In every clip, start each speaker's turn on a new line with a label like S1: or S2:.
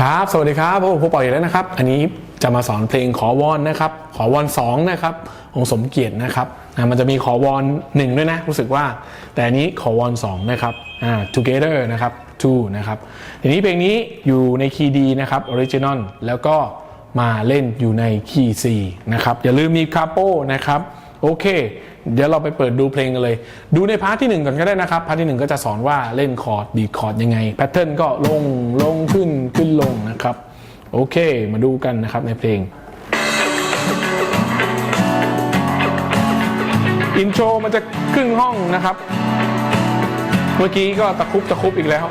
S1: ครับ สวัสดีครับผมผมปล่อยอีกแล้วนะครับ อันนี้จะมาสอนเพลงขอวอนนะครับ ขอวอน2นะครับ ของสมเกียรตินะครับอ่ามันจะมีขอวอน1ด้วยนะ รู้สึกว่า แต่อันนี้ขอวอน2นะครับอ่า together นะครับ two นะครับ ทีนี้เพลงนี้อยู่ในคีย์ดีนะครับ original แล้วก็มาเล่นอยู่ในคีย์ C นะครับ อย่าลืมมีคาโปนะครับ โอเค เดี๋ยวเราไปเปิดดูเพลงกันเลย ดูในพาร์ทที่ 1 ก่อนก็ได้นะครับ พาร์ทที่ 1 ก็จะสอนว่าเล่นคอร์ดดีดคอร์ดยังไง แพทเทิร์นก็ลงลงขึ้นขึ้นลงนะครับ โอเค มาดูกันนะครับในเพลง อินโทรมันจะครึ่งห้องนะครับ เมื่อกี้ก็ตะคุบตะคุบอีกแล้ว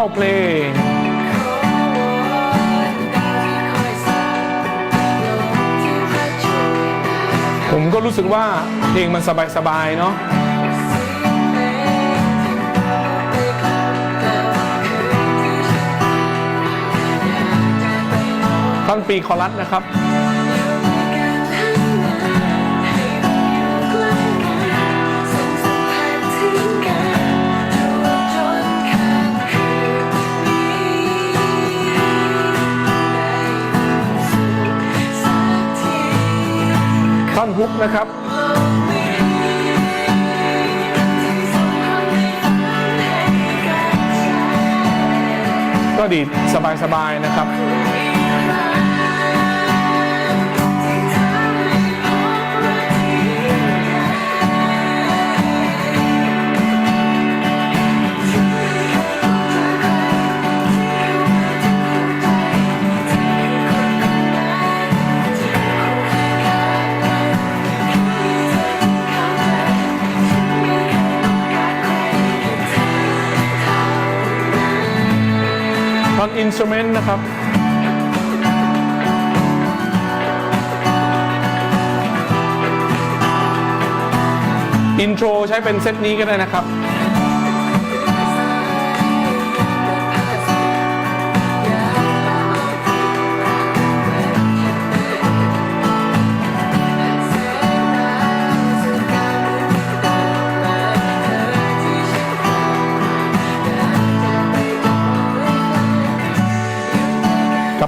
S1: เข้าเพลงผมก็รู้สึกว่าเพลงมันสบายๆเนาะท่อนปีคอรัสนะครับ ฮุกนะครับก็ดีสบายๆนะครับ ท่อนอินสตูเมนต์นะครับอินโทรใช้เป็นเซตนี้ก็ได้นะครับ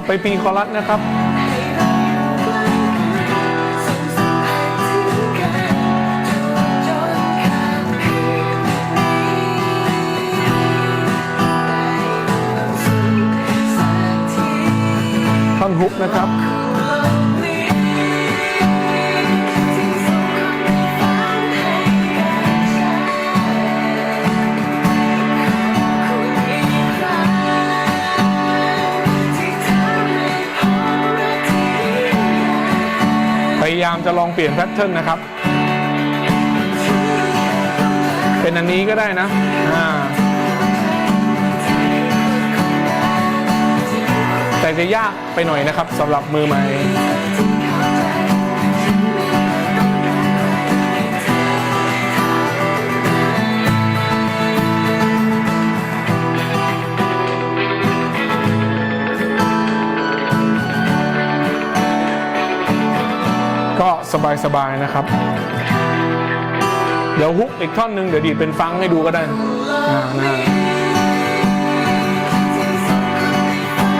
S1: ไปปีคอรัสนะครับท่อนฮุกนะครับามจะลองเปลี่ยนแพทเทิร์นนะครับ เป็นอันนี้ก็ได้นะอ่าแต่จะยากไปหน่อยนะครับสำหรับมือใหม่ สบายๆนะครับ เดี๋ยวฮุกอีกท่อนหนึ่งเดี๋ยวดีดเป็นฟังให้ดูก็ได้นะ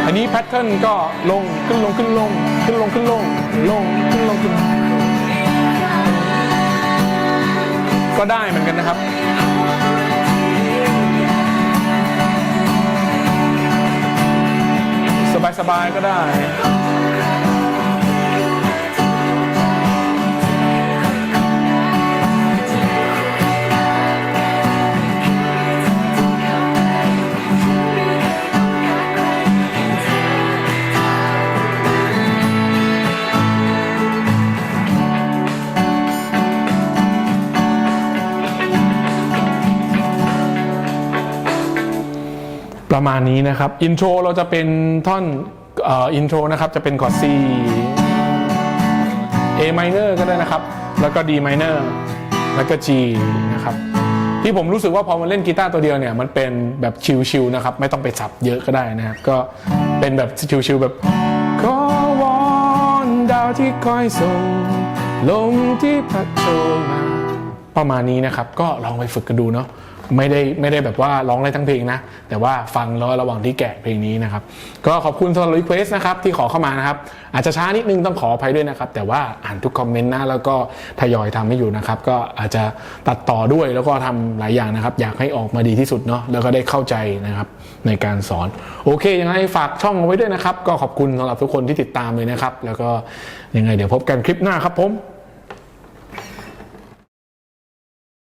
S1: อันนี้แพทเทิร์นก็ลงขึ้นลงขึ้นลง ขึ้นลงขึ้นลงลงขึ้นลงขึ้นก็ได้เหมือนกันนะครับสบายๆก็ได้ ประมาณนี้นะครับ อินโทรเราจะเป็นท่อนอินโทรนะครับจะเป็นคอร์ด C A minor ก็ได้นะครับ แล้วก็ D minor แล้วก็ G นะครับที่ผมรู้สึกว่าพอมาเล่นกีตาร์ตัวเดียวเนี่ยมันเป็นแบบชิลๆนะครับ ไม่ต้องไปสับเยอะก็ได้นะครับ ก็เป็นแบบชิลๆแบบขอวอนดาวที่คอยส่ง
S2: ลมที่พัดโชมาประมาณนี้นะครับ ก็ลองไปฝึกกันดูเนาะ ไม่ได้ไม่ได้แบบว่าร้องได้ทั้งเพลงนะ แต่ว่าฟังแล้วระหว่างที่แกะเพลงนี้นะครับ ก็ขอบคุณสำหรับรีเควสนะครับที่ขอเข้ามานะครับ อาจจะช้านิดนึงต้องขออภัยด้วยนะครับ แต่ว่าอ่านทุกคอมเมนต์นะแล้วก็ทยอยทำให้อยู่นะครับ ก็อาจจะตัดต่อด้วยแล้วก็ทำหลายอย่างนะครับ อยากให้ออกมาดีที่สุดเนาะแล้วก็ได้เข้าใจนะครับในการสอน โอเคยังไงฝากช่องเอาไว้ด้วยนะครับ ก็ขอบคุณสำหรับทุกคนที่ติดตามเลยนะครับ แล้วก็ยังไงเดี๋ยวพบกันคลิปหน้าครับผม